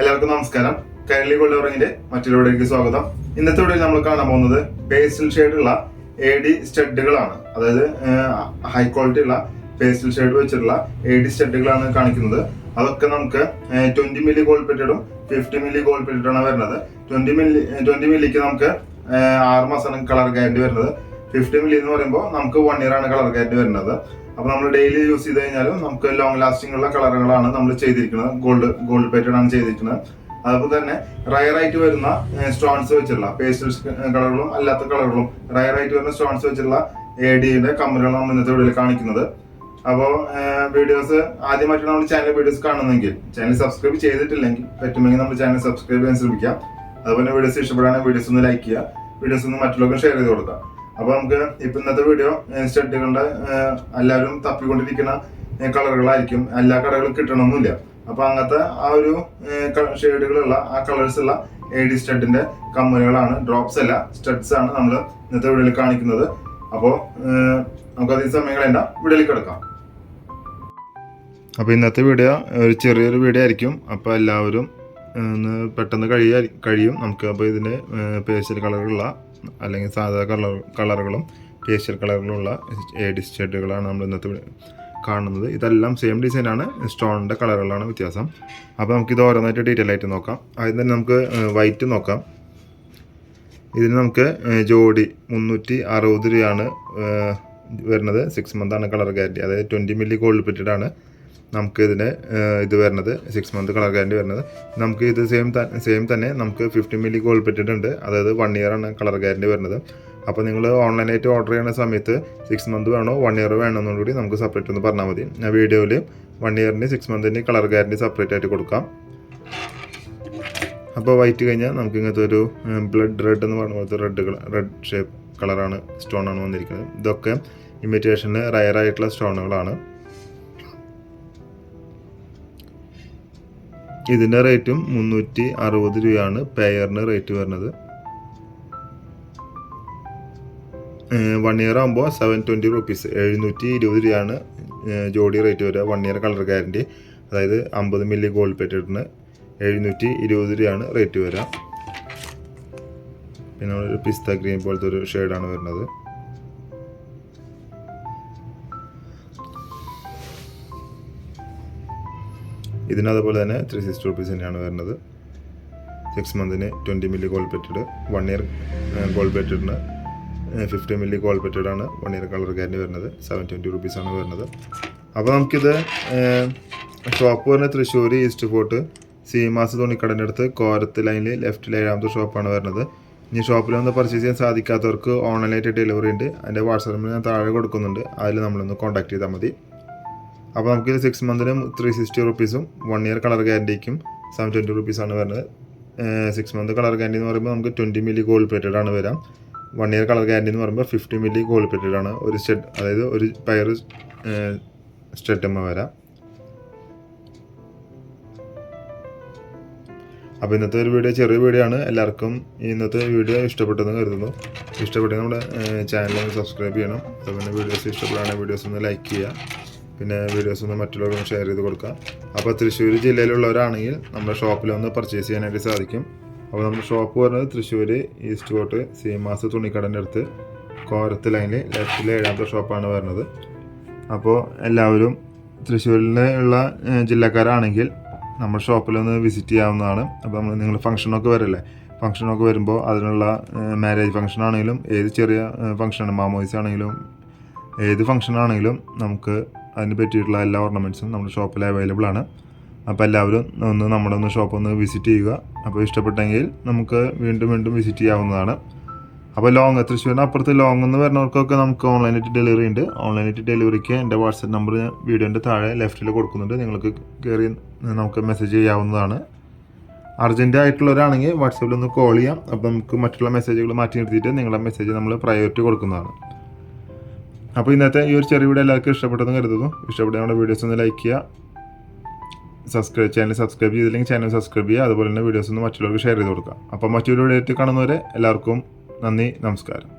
എല്ലാവർക്കും നമസ്കാരം. കേരളി കൊള്ളവറിന്റെ മറ്റൊരുവിടേക്ക് സ്വാഗതം. ഇന്നത്തെ വീഡിയോയിൽ നമ്മൾ കാണാൻ പോകുന്നത് പേസ്റ്റൽ ഷെയ്ഡുള്ള എ ഡി സ്റ്റഡുകളാണ്. അതായത് ഹൈ ക്വാളിറ്റി ഉള്ള പേസ്റ്റൽ ഷെയ്ഡ് വെച്ചിട്ടുള്ള എ ഡി സ്റ്റഡുകളാണ് കാണിക്കുന്നത്. അതൊക്കെ നമുക്ക് ട്വന്റി മില്ലി ഗോൾഡ് പെറ്റഡും ഫിഫ്റ്റി മില്ലി ഗോൾഡ് പെറ്റഡാണ് വരുന്നത്. ട്വന്റി മില്ലി ട്വന്റി മില്ലിക്ക് നമുക്ക് ആറ് മാസമാണ് കളർ ഗ്യാരണ്ടി വരുന്നത്. ഫിഫ്റ്റി മില്ലി എന്ന് പറയുമ്പോൾ നമുക്ക് വൺ ഇയർ ആണ് കളർ ഗ്യാരണ്ടി വരുന്നത്. അപ്പൊ നമ്മൾ ഡെയിലി യൂസ് ചെയ്ത് കഴിഞ്ഞാലും നമുക്ക് ലോങ് ലാസ്റ്റിംഗ് ഉള്ള കളറുകളാണ് നമ്മൾ ചെയ്തിരിക്കുന്നത്. ഗോൾഡ് ഗോൾഡ് പാറ്റേൺ ആണ് ചെയ്തിരിക്കുന്നത്. അതുപോലെ തന്നെ റയർ ആയിട്ട് വരുന്ന സ്റ്റോൺസ് വെച്ചുള്ള പേസ്റ്റൽ കളറുകളും അല്ലാത്ത കളറുകളും റയർ ആയിട്ട് വരുന്ന സ്റ്റോൺസ് വെച്ചുള്ള എ ഡിയുടെ കമ്പനികളാണ് നമ്മൾ ഇന്നത്തെ വീഡിയോയിൽ കാണിക്കുന്നത്. അപ്പോൾ വീഡിയോസ് ആദ്യമായിട്ട് നമ്മൾ ചാനൽ വീഡിയോസ് കാണുന്നെങ്കിൽ ചാനൽ സബ്സ്ക്രൈബ് ചെയ്തിട്ടില്ലെങ്കിൽ പറ്റുമെങ്കിൽ നമ്മൾ ചാനൽ സബ്സ്ക്രൈബ് ചെയ്യാൻ ശ്രമിക്കാം. അതുപോലെ വീഡിയോസ് ഇഷ്ടപ്പെടുകയാണെങ്കിൽ വീഡിയോസ് ഒന്ന് ലൈക്ക് ചെയ്യുക. വീഡിയോസ് ഒന്ന് മറ്റുള്ളവർക്കും ഷെയർ ചെയ്ത് കൊടുക്കുക. അപ്പൊ നമുക്ക് ഇപ്പൊ ഇന്നത്തെ വീഡിയോ സ്റ്റഡുകളുടെ എല്ലാവരും തപ്പിക്കൊണ്ടിരിക്കുന്ന കളറുകളായിരിക്കും. എല്ലാ കടകളും കിട്ടണമെന്നില്ല അപ്പൊ അങ്ങനത്തെ ആ ഒരു ഷെയ്ഡുകളുള്ള ആ കളേഴ്സ് ഉള്ള എ ഡി സ്റ്റഡിന്റെ കമ്മലുകളാണ് ഡ്രോപ്സ് അല്ല സ്റ്റഡ്സ് ആണ് നമ്മൾ ഇന്നത്തെ വീഡിയോയിൽ കാണിക്കുന്നത്. അപ്പോൾ നമുക്ക് അധികം സമയങ്ങളെണ്ട വീഡിയോയിലേക്ക് കിടക്കാം. അപ്പോൾ ഇന്നത്തെ വീഡിയോ ഒരു ചെറിയൊരു വീഡിയോ ആയിരിക്കും. അപ്പോൾ എല്ലാവരും പെട്ടെന്ന് കഴിയ കഴിയും. നമുക്ക് അപ്പോൾ ഇതിന്റെ പേഴ്സൽ കളറുള്ള അല്ലെങ്കിൽ സാധാ കളർ കളറുകളും പേസ്റ്റൽ കളറുകളുള്ള എ ഡി ഷർട്ടുകളാണ് നമ്മൾ ഇന്നത്തെ കാണുന്നത്. ഇതെല്ലാം സെയിം ഡിസൈനാണ് സ്റ്റോണിന്റെ കളറുകളാണ് വ്യത്യാസം. അപ്പോൾ നമുക്ക് ഇത് ഓരോന്നായിട്ട് ഡീറ്റെയിൽ ആയിട്ട് നോക്കാം. ആദ്യം തന്നെ നമുക്ക് വൈറ്റ് നോക്കാം. ഇതിന് നമുക്ക് ജോഡി മുന്നൂറ്റി അറുപത് രൂപയാണ് വരുന്നത്. സിക്സ് മന്ത് ആണ് കളർ ഗ്യാരണ്ടി അതായത് ട്വന്റി മില്ലി ഗോൾഡ് പെറ്റഡാണ് നമുക്ക് ഇതിന് ഇത് വരുന്നത് സിക്സ് മന്ത് കളർ ഗ്യാരണ്ടി വരുന്നത്. നമുക്ക് ഇത് സെയിം സെയിം തന്നെ നമുക്ക് ഫിഫ്റ്റി മില്ലി പ്ലേറ്റഡ് അതായത് വൺ ഇയർ ആണ് കളർ ഗ്യാരണ്ടി വരുന്നത്. അപ്പോൾ നിങ്ങൾ ഓൺലൈനായിട്ട് ഓർഡർ ചെയ്യുന്ന സമയത്ത് സിക്സ് മന്ത് വേണോ വൺ ഇയർ വേണോ എന്നുകൂടി നമുക്ക് സെപ്പറേറ്റ് ഒന്ന് പറഞ്ഞാൽ മതി. ഞാൻ വീഡിയോയിൽ വൺ ഇയറിന്റെ സിക്സ് മന്തിന്റെ കളർ ഗ്യാരണ്ടി സെപ്പറേറ്റ് ആയിട്ട് കൊടുക്കാം. അപ്പോൾ വൈറ്റ് കഴിഞ്ഞാൽ നമുക്ക് ഇങ്ങനത്തെ ഒരു ബ്ലഡ് റെഡ് എന്ന് പറഞ്ഞ പോലത്തെ റെഡ് റെഡ് ഷേപ്പ് കളറാണ് സ്റ്റോണാണ് വന്നിരിക്കുന്നത്. ഇതൊക്കെ ഇമിറ്റേഷന് റയറായിട്ടുള്ള സ്റ്റോണുകളാണ് ഇതിന്റെ റേറ്റും മുന്നൂറ്റി അറുപത് രൂപയാണ് പെയറിന് റേറ്റ് വരുന്നത്. വൺ ഇയർ ആകുമ്പോൾ സെവൻ ട്വന്റി റുപ്പീസ് എഴുന്നൂറ്റി ഇരുപത് രൂപയാണ് ജോഡി റേറ്റ് വരിക വൺ ഇയർ കളർ ഗ്യാരന്റി അതായത് അമ്പത് മില്ലി ഗോൾഡ് പെറ്റിട്ടിന് എഴുന്നൂറ്റി ഇരുപത് രൂപയാണ് റേറ്റ് വരിക. പിന്നെ പിസ്ത ഗ്രീൻ പോലത്തെ ഒരു ഷെയ്ഡാണ് വരുന്നത്. ഇതിന് അതുപോലെ തന്നെ ത്രീ സിക്സ്റ്റി റുപ്പീസ് തന്നെയാണ് വരുന്നത്. Six മന്തിന് twenty milli gold plated one year gold പെറ്റഡിന് fifty milli gold plated ആണ് വൺ ഇയർ കളർ ഗ്യാരണ്ടി വരുന്നത്. സെവൻ ട്വന്റി റുപ്പീസാണ് വരുന്നത്. അപ്പോൾ നമുക്കിത് ഷോപ്പ് വരുന്നത് തൃശ്ശൂർ ഈസ്റ്റ് ഫോർട്ട് സീമാസ് തുണിക്കടന്റെ അടുത്ത് കോരത്ത് ലൈനിൽ ലെഫ്റ്റിൽ ഏഴാമത്തെ ഷോപ്പാണ് വരുന്നത്. ഇനി ഷോപ്പിൽ വന്ന് പർച്ചേസ് ചെയ്യാൻ സാധിക്കാത്തവർക്ക് ഓൺലൈനായിട്ട് ഡെലിവറി ഉണ്ട്. അതിന്റെ വാട്സാപ്പ് നമ്പർ ഞാൻ താഴെ കൊടുക്കുന്നുണ്ട്. അതിൽ നമ്മളൊന്ന് കോൺടാക്ട് ചെയ്താൽ മതി. അപ്പോൾ നമുക്ക് സിക്സ് മന്തിനും ത്രീ സിക്സ്റ്റി റുപ്പീസും വൺ ഇയർ കളർ ഗ്യാരണ്ടിക്കും സെവൻ ട്വന്റി റുപ്പീസാണ് വരുന്നത്. സിക്സ് മന്ത് കളർ ഗ്യാരണ്ടി എന്ന് പറയുമ്പോൾ നമുക്ക് ട്വന്റി മില്ലി ഗോൾഡ് പ്ലേറ്റഡ് ആണ് വരാം. വൺ ഇയർ കളർ ഗ്യാരണ്ടി എന്ന് പറയുമ്പോൾ ഫിഫ്റ്റി മില്ലി ഗോൾഡ് പ്ലേറ്റഡ് ആണ്. ഒരു സ്റ്റെഡ് അതായത് ഒരു പയർ സ്റ്റെഡുമ്മ വരാം. അപ്പോൾ ഇന്നത്തെ ഒരു വീഡിയോ ചെറിയ വീഡിയോ ആണ്. എല്ലാവർക്കും ഇന്നത്തെ വീഡിയോ ഇഷ്ടപ്പെട്ടെന്ന് കരുതുന്നു. ഇഷ്ടപ്പെട്ടെങ്കിൽ നമ്മുടെ ചാനൽ സബ്സ്ക്രൈബ് ചെയ്യണം. അതുപോലെ വീഡിയോസ് ഇഷ്ടപ്പെടുകയാണെങ്കിൽ വീഡിയോസ് ഒന്ന് ലൈക്ക് ചെയ്യുക. പിന്നെ വീഡിയോസ് ഒന്ന് മറ്റുള്ളവർക്കും ഷെയർ ചെയ്ത് കൊടുക്കുക അപ്പോൾ തൃശ്ശൂർ ജില്ലയിലുള്ളവരാണെങ്കിൽ നമ്മുടെ ഷോപ്പിൽ ഒന്ന് പർച്ചേസ് ചെയ്യാനായിട്ട് സാധിക്കും. അപ്പോൾ നമ്മുടെ ഷോപ്പ് പറയുന്നത് തൃശ്ശൂർ ഈസ്റ്റ് കോട്ട് സീമാസ് തുണിക്കടന്റെ അടുത്ത് കോരത്ത് ലൈനിൽ ലെഫ്റ്റിലെ ഏഴാമത്തെ ഷോപ്പാണ് വരുന്നത്. അപ്പോൾ എല്ലാവരും ഏഹ്, ജില്ലക്കാരാണെങ്കിൽ നമ്മുടെ ഷോപ്പിലൊന്ന് വിസിറ്റ് ചെയ്യാവുന്നതാണ്. അപ്പോൾ നമ്മൾ നിങ്ങൾ ഫംഗ്ഷനൊക്കെ വരല്ലേ? ഫംഗ്ഷനൊക്കെ വരുമ്പോൾ അതിനുള്ള മാരേജ് ഫംഗ്ഷൻ ആണെങ്കിലും ഏത് ചെറിയ ഫംഗ്ഷനാണ് മാമോയിസ് ആണെങ്കിലും ഏത് ഫംഗ്ഷൻ ആണെങ്കിലും നമുക്ക് അതിന് പറ്റിയിട്ടുള്ള എല്ലാ ഓർണമെന്റ്സും നമ്മുടെ ഷോപ്പിൽ അവൈലബിൾ ആണ്. അപ്പോൾ എല്ലാവരും ഒന്ന് നമ്മുടെ ഒന്ന് ഷോപ്പ് ഒന്ന് വിസിറ്റ് ചെയ്യുക. അപ്പോൾ ഇഷ്ടപ്പെട്ടെങ്കിൽ നമുക്ക് വീണ്ടും വീണ്ടും വിസിറ്റ് ചെയ്യാവുന്നതാണ്. അപ്പോൾ ലോങ് തൃശ്ശൂരിന് അപ്പുറത്ത് ലോങ് എന്ന് വരുന്നവർക്കൊക്കെ നമുക്ക് ഓൺലൈനായിട്ട് ഡെലിവറി ഉണ്ട്. ഓൺലൈനായിട്ട് ഡെലിവറിക്ക് എന്റെ വാട്സപ്പ് നമ്പർ വീഡിയോന്റെ താഴെ ലെഫ്റ്റിൽ കൊടുക്കുന്നുണ്ട്. നിങ്ങൾക്ക് കയറി നമുക്ക് മെസ്സേജ് ചെയ്യാവുന്നതാണ്. അർജന്റ് ആയിട്ടുള്ളവരാണെങ്കിൽ വാട്സപ്പിൽ ഒന്ന് കോൾ ചെയ്യാം. അപ്പോൾ നമുക്ക് മറ്റുള്ള മെസ്സേജുകൾ മാറ്റി നിർത്തിയിട്ട് നിങ്ങളുടെ മെസ്സേജ് നമ്മൾ പ്രയോറിറ്റി കൊടുക്കുന്നതാണ്. അപ്പോൾ ഇന്നത്തെ ഈ ഒരു ചെറിയ വീഡിയോ എല്ലാവർക്കും ഇഷ്ടപ്പെട്ടെന്ന് കരുതുന്നു. ഇഷ്ടപ്പെട്ട നമ്മുടെ വീഡിയോസ് ഒന്ന് ലൈക്ക് ചെയ്യുക. സബ്സ്ക്രൈബ് ചാനൽ സബ്സ്ക്രൈബ് ചെയ്തില്ലെങ്കിൽ ചാനൽ സബ്സ്ക്രൈബ് ചെയ്യുക. അതുപോലെ തന്നെ വീഡിയോസ് ഒന്ന് മറ്റുള്ളവർക്ക് ഷെയർ ചെയ്ത് കൊടുക്കുക. അപ്പോൾ മറ്റൊരു വീഡിയോ ആയിട്ട് കാണുന്നവരെ എല്ലാവർക്കും നന്ദി നമസ്കാരം.